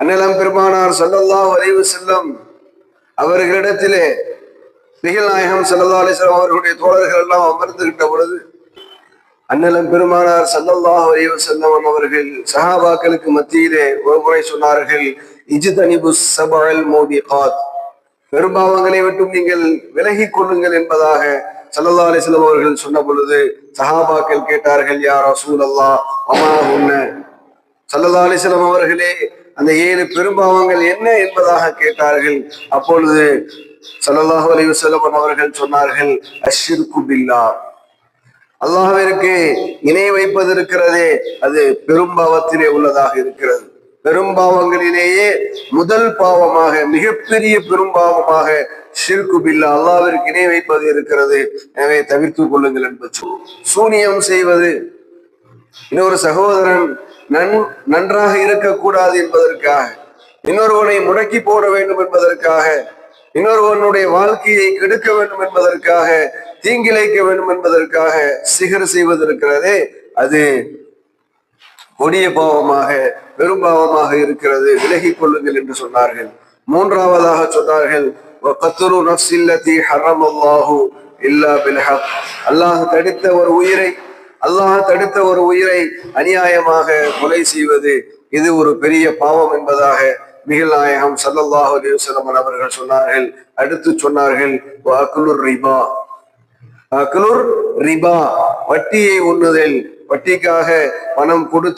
அண்ணலம் பெருமானார் சல்லல்லா வரைவு செல்லம் அவர்களிடத்திலே நிகழ்நாயகம் நாயகம் ஸல்லல்லாஹு அவர்களுடைய தோழர்கள் எல்லாம் அமர்ந்துகிட்ட பொழுது அண்ணலம் பெருமானார் சல்லல்லா வரைவு வஸல்லம் அவர்கள் சஹாபாக்களுக்கு மத்தியிலே ஒரு முறை சொன்னார்கள் இஜ்தனிபு சபஅல் மூபிகாத். பெரும்பாவங்களை விட்டும் நீங்கள் விலகிக் கொள்ளுங்கள் என்பதாக ஸல்லல்லாஹு அலிஸ்லாம் அவர்கள் சொன்ன பொழுது சஹாபாக்கள் கேட்டார்கள் யார் அசூல் அல்லா அம்மா உன்ன. சல்லல்லா அலிஸ்லாம் அவர்களே அந்த ஏழு பெரும்பாவங்கள் என்ன என்பதாக கேட்டார்கள். அப்பொழுது சல்லாஹு அலி வசல்லமன் அவர்கள் சொன்னார்கள் அஷிர்கு பில்லா. அல்லாஹிற்கு இணை வைப்பது இருக்கிறதே அது பெரும்பாவத்திலே உள்ளதாக இருக்கிறது. பெரும்பாவங்களிலேயே முதல் பாவமாக மிகப்பெரிய பெரும்பாவமாக ஷிர்கு பில்லா அல்லாவிற்கு இணை வைப்பது இருக்கிறது. எனவே தவிர்த்துக் கொள்ளுங்கள் என்பது சொல். சூனியம் செய்வது. இன்னொரு சகோதரன் நன்றாக இருக்கக்கூடாது என்பதற்காக. இன்னொருவனை முடக்கி போட வேண்டும் என்பதற்காக. இன்னொருவனுடைய வாழ்க்கையை கெடுக்க வேண்டும் என்பதற்காக. தீங்கிழைக்க வேண்டும் என்பதற்காக சிகர் செய்வது இருக்கிறதே அது கொடிய பாவமாக பெரும் பாவமாக இருக்கிறது. விலகிக் கொள்ளுங்கள் என்று சொன்னார்கள். மூன்றாவதாக சொன்னார்கள் "வகத்ரு நஃப்ஸில்லதி அல்லாஹ் தடித்த ஒரு உயிரை அல்லாஹ் தடுத்த ஒரு உயிரை அநியாயமாக கொலை செய்வது இது ஒரு பெரிய பாவம் என்பதாக மிகில் நாயகம் சல்லல்லாஹு அலிவசலமன் அவர்கள் சொன்னார்கள். அடுத்து சொன்னார்கள் "வஅக்லுர் ரிபா. அக்லுர் ரிபா வட்டியை உண்ணுதல் வட்டிக்காக பணம் கொடுத்து